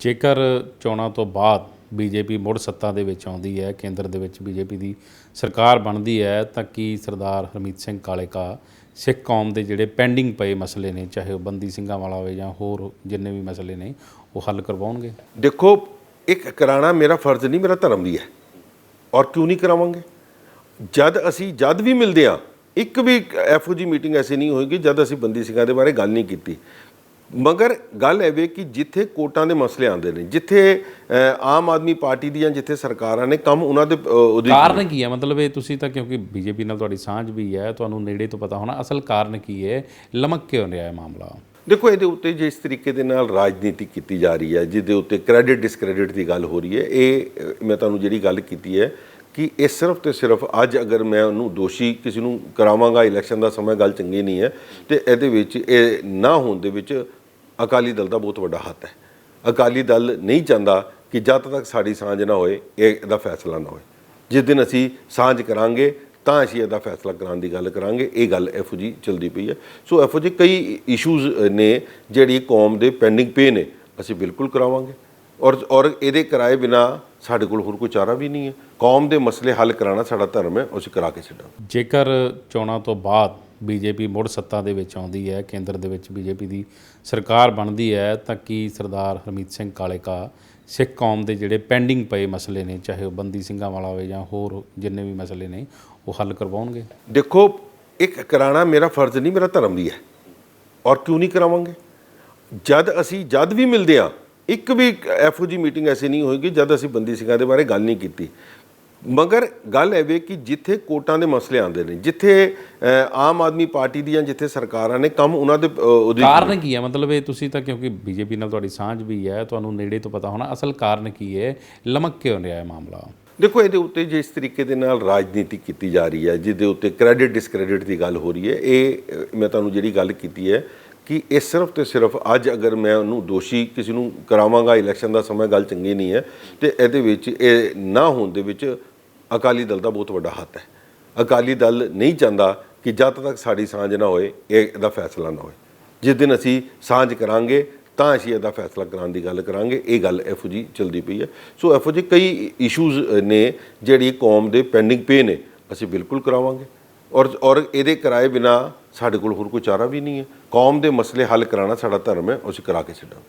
ਜੇਕਰ ਚੋਣਾਂ ਤੋਂ ਬਾਅਦ ਬੀਜੇਪੀ ਮੁੜ ਸੱਤਾ ਦੇ ਵਿੱਚ ਆਉਂਦੀ ਹੈ, ਕੇਂਦਰ ਦੇ ਵਿੱਚ ਬੀਜੇਪੀ ਦੀ ਸਰਕਾਰ ਬਣਦੀ ਹੈ, ਤਾਂ ਕੀ ਸਰਦਾਰ ਹਰਮੀਤ ਸਿੰਘ ਕਾਲੇਕਾ ਸਿੱਖ ਕੌਮ ਦੇ ਜਿਹੜੇ ਪੈਂਡਿੰਗ ਪਏ ਮਸਲੇ ਨੇ, ਚਾਹੇ ਉਹ ਬੰਦੀ ਸਿੰਘਾਂ ਵਾਲਾ ਹੋਵੇ ਜਾਂ ਹੋਰ ਜਿੰਨੇ ਵੀ ਮਸਲੇ ਨੇ, ਉਹ ਹੱਲ ਕਰਵਾਉਣਗੇ? ਦੇਖੋ, ਇੱਕ ਕਰਾਣਾ ਮੇਰਾ ਫਰਜ਼ ਨਹੀਂ, ਮੇਰਾ ਧਰਮ ਵੀ ਹੈ। ਔਰ ਕਿਉਂ ਨਹੀਂ ਕਰਾਵਾਂਗੇ? ਜਦ ਅਸੀਂ, ਜਦ ਵੀ ਮਿਲਦੇ ਆ ਇੱਕ ਵੀ ਐਫਓਜੀ ਮੀਟਿੰਗ ਐਸੀ ਨਹੀਂ ਹੋਏਗੀ ਜਦ ਅਸੀਂ ਬੰਦੀ ਸਿੰਘਾਂ ਦੇ ਬਾਰੇ ਗੱਲ ਨਹੀਂ ਕੀਤੀ। ਮਗਰ ਗੱਲ ਐ ਵੇ ਕਿ ਜਿੱਥੇ ਕੋਟਾਂ ਦੇ ਮਸਲੇ ਆਉਂਦੇ ਨੇ ਜਿੱਥੇ ਆਮ ਆਦਮੀ ਪਾਰਟੀ ਦੀਆਂ ਜਿੱਥੇ ਸਰਕਾਰਾਂ ਨੇ ਕੰਮ ਉਹਨਾਂ ਦੇ ਉਹਦੇ ਕਾਰਨ ਕੀ ਹੈ? ਮਤਲਬ ਇਹ ਤੁਸੀਂ ਤਾਂ ਕਿਉਂਕਿ ਬੀਜੇਪੀ ਨਾਲ ਤੁਹਾਡੀ ਸਾਂਝ ਵੀ ਹੈ ਤੁਹਾਨੂੰ ਨੇੜੇ ਤੋਂ ਪਤਾ ਹੋਣਾ ਅਸਲ ਕਾਰਨ ਕੀ ਹੈ? ਲਮਕ ਕਿਉਂ ਰਿਹਾ ਹੈ ਮਾਮਲਾ? ਦੇਖੋ ਇਹਦੇ ਉੱਤੇ ਜਿਸ ਤਰੀਕੇ ਦੇ ਨਾਲ ਰਾਜਨੀਤੀ ਕੀਤੀ ਜਾ ਰਹੀ ਹੈ ਜਿਹਦੇ ਉੱਤੇ ਕ੍ਰੈਡਿਟ ਡਿਸਕ੍ਰੈਡਿਟ ਦੀ ਗੱਲ ਹੋ ਰਹੀ ਹੈ ਇਹ ਮੈਂ ਤੁਹਾਨੂੰ ਜਿਹੜੀ ਗੱਲ ਕੀਤੀ ਹੈ ਕਿ ਇਹ ਸਿਰਫ ਤੇ ਸਿਰਫ ਅੱਜ ਅਗਰ ਮੈਂ ਉਹਨੂੰ ਦੋਸ਼ੀ ਕਿਸੇ ਨੂੰ ਕਰਾਵਾਂਗਾ ਇਲੈਕਸ਼ਨ ਦਾ ਸਮਾਂ ਗੱਲ ਚੰਗੀ ਨਹੀਂ ਹੈ ਤੇ ਇਹਦੇ ਵਿੱਚ ਇਹ ਨਾ ਹੋਣ ਦੇ ਵਿੱਚ ਅਕਾਲੀ ਦਲ ਦਾ ਬਹੁਤ ਵੱਡਾ ਹੱਥ ਹੈ। ਅਕਾਲੀ ਦਲ ਨਹੀਂ ਚਾਹੁੰਦਾ ਕਿ ਜਦ ਤੱਕ ਸਾਡੀ ਸਾਂਝ ਨਾ ਹੋਏ, ਇਹ ਇਹਦਾ ਫੈਸਲਾ ਨਾ ਹੋਏ। ਜਿਸ ਦਿਨ ਅਸੀਂ ਸਾਂਝ ਕਰਾਂਗੇ, ਤਾਂ ਅਸੀਂ ਇਹਦਾ ਫੈਸਲਾ ਕਰਾਉਣ ਦੀ ਗੱਲ ਕਰਾਂਗੇ। ਇਹ ਗੱਲ ਐਫਓ ਜੀ ਚਲਦੀ ਪਈ ਹੈ। ਸੋ ਐਫਓ ਜੀ ਕਈ ਇਸ਼ੂਜ਼ ਨੇ ਜਿਹੜੀ ਕੌਮ ਦੇ ਪੈਂਡਿੰਗ ਪੇ ਨੇ, ਅਸੀਂ ਬਿਲਕੁਲ ਕਰਾਵਾਂਗੇ। ਔਰ ਔਰ ਇਹਦੇ ਕਰਾਏ ਬਿਨਾ ਸਾਡੇ ਕੋਲ ਹੋਰ ਕੋਈ ਚਾਰਾ ਵੀ ਨਹੀਂ ਹੈ। ਕੌਮ ਦੇ ਮਸਲੇ ਹੱਲ ਕਰਾਉਣਾ ਸਾਡਾ ਧਰਮ ਹੈ, ਅਸੀਂ ਕਰਾ ਕੇ ਛੱਡਾਂਗੇ। ਜੇਕਰ ਚੋਣਾਂ ਤੋਂ ਬਾਅਦ ਬੀਜੇਪੀ ਮੁੜ ਸੱਤਾ ਦੇ ਵਿੱਚ ਆਉਂਦੀ ਹੈ, ਕੇਂਦਰ ਦੇ ਵਿੱਚ ਬੀਜੇਪੀ ਦੀ ਸਰਕਾਰ ਬਣਦੀ ਹੈ, ਤਾਂ ਕੀ ਸਰਦਾਰ ਹਰਮੀਤ ਸਿੰਘ ਕਾਲੇਕਾ ਸਿੱਖ ਕੌਮ ਦੇ ਜਿਹੜੇ ਪੈਂਡਿੰਗ ਪਏ ਮਸਲੇ ਨੇ, ਚਾਹੇ ਉਹ ਬੰਦੀ ਸਿੰਘਾਂ ਵਾਲਾ ਹੋਵੇ ਜਾਂ ਹੋਰ ਜਿੰਨੇ ਵੀ ਮਸਲੇ ਨੇ, ਉਹ ਹੱਲ ਕਰਵਾਉਣਗੇ? ਦੇਖੋ, ਇੱਕ ਕਰਾਣਾ ਮੇਰਾ ਫਰਜ਼ ਨਹੀਂ, ਮੇਰਾ ਧਰਮ ਵੀ ਹੈ। ਔਰ ਕਿਉਂ ਨਹੀਂ ਕਰਾਵਾਂਗੇ? ਜਦ ਅਸੀਂ, ਜਦ ਵੀ ਮਿਲਦੇ ਆ ਇੱਕ ਵੀ ਐਫਓਜੀ ਮੀਟਿੰਗ ਐਸੀ ਨਹੀਂ ਹੋਏਗੀ ਜਦ ਅਸੀਂ ਬੰਦੀ ਸਿੰਘਾਂ ਦੇ ਬਾਰੇ ਗੱਲ ਨਹੀਂ ਕੀਤੀ। ਮਗਰ ਗੱਲ ਐ ਵੇ ਕਿ ਜਿੱਥੇ ਕੋਟਾਂ ਦੇ ਮਸਲੇ ਆਉਂਦੇ ਨੇ ਜਿੱਥੇ ਆਮ ਆਦਮੀ ਪਾਰਟੀ ਦੀਆਂ ਜਿੱਥੇ ਸਰਕਾਰਾਂ ਨੇ ਕੰਮ ਉਹਨਾਂ ਦੇ ਉਹਦੇ ਕਾਰਨ ਕੀ ਹੈ? ਮਤਲਬ ਇਹ ਤੁਸੀਂ ਤਾਂ ਕਿਉਂਕਿ ਬੀਜੇਪੀ ਨਾਲ ਤੁਹਾਡੀ ਸਾਂਝ ਵੀ ਹੈ ਤੁਹਾਨੂੰ ਨੇੜੇ ਤੋਂ ਪਤਾ ਹੋਣਾ ਅਸਲ ਕਾਰਨ ਕੀ ਹੈ? ਲਮਕ ਕਿਉਂ ਰਿਹਾ ਹੈ ਮਾਮਲਾ? ਦੇਖੋ ਇਹਦੇ ਉੱਤੇ ਜਿਸ ਤਰੀਕੇ ਦੇ ਨਾਲ ਰਾਜਨੀਤੀ ਕੀਤੀ ਜਾ ਰਹੀ ਹੈ ਜਿਹਦੇ ਉੱਤੇ ਕ੍ਰੈਡਿਟ ਡਿਸਕ੍ਰੈਡਿਟ ਦੀ ਗੱਲ ਹੋ ਰਹੀ ਹੈ ਇਹ ਮੈਂ ਤੁਹਾਨੂੰ ਜਿਹੜੀ ਗੱਲ ਕੀਤੀ ਹੈ ਕਿ ਇਹ ਸਿਰਫ ਤੇ ਸਿਰਫ ਅੱਜ ਅਗਰ ਮੈਂ ਉਹਨੂੰ ਦੋਸ਼ੀ ਕਿਸੇ ਨੂੰ ਕਰਾਵਾਂਗਾ ਇਲੈਕਸ਼ਨ ਦਾ ਸਮਾਂ ਗੱਲ ਚੰਗੀ ਨਹੀਂ ਹੈ ਤੇ ਇਹਦੇ ਵਿੱਚ ਇਹ ਨਾ ਹੋਣ ਦੇ ਵਿੱਚ ਅਕਾਲੀ ਦਲ ਦਾ ਬਹੁਤ ਵੱਡਾ ਹੱਥ ਹੈ। ਅਕਾਲੀ ਦਲ ਨਹੀਂ ਚਾਹੁੰਦਾ ਕਿ ਜਦ ਤੱਕ ਸਾਡੀ ਸਾਂਝ ਨਾ ਹੋਏ, ਇਹ ਇਹਦਾ ਫੈਸਲਾ ਨਾ ਹੋਏ। ਜਿਸ ਦਿਨ ਅਸੀਂ ਸਾਂਝ ਕਰਾਂਗੇ, ਤਾਂ ਅਸੀਂ ਇਹਦਾ ਫੈਸਲਾ ਕਰਾਉਣ ਦੀ ਗੱਲ ਕਰਾਂਗੇ। ਇਹ ਗੱਲ ਐਫਓ ਜੀ ਚਲਦੀ ਪਈ ਹੈ। ਸੋ ਐਫਓ ਜੀ ਕਈ ਇਸ਼ੂਜ਼ ਨੇ ਜਿਹੜੀ ਕੌਮ ਦੇ ਪੈਂਡਿੰਗ ਪੇ ਨੇ, ਅਸੀਂ ਬਿਲਕੁਲ ਕਰਾਵਾਂਗੇ। ਔਰ ਔਰ ਇਹਦੇ ਕਰਾਏ ਬਿਨਾ ਸਾਡੇ ਕੋਲ ਹੋਰ ਕੋਈ ਚਾਰਾ ਵੀ ਨਹੀਂ ਹੈ। ਕੌਮ ਦੇ ਮਸਲੇ ਹੱਲ ਕਰਾਉਣਾ ਸਾਡਾ ਧਰਮ ਹੈ, ਅਸੀਂ ਕਰਾ ਕੇ ਛੱਡਾਂਗੇ।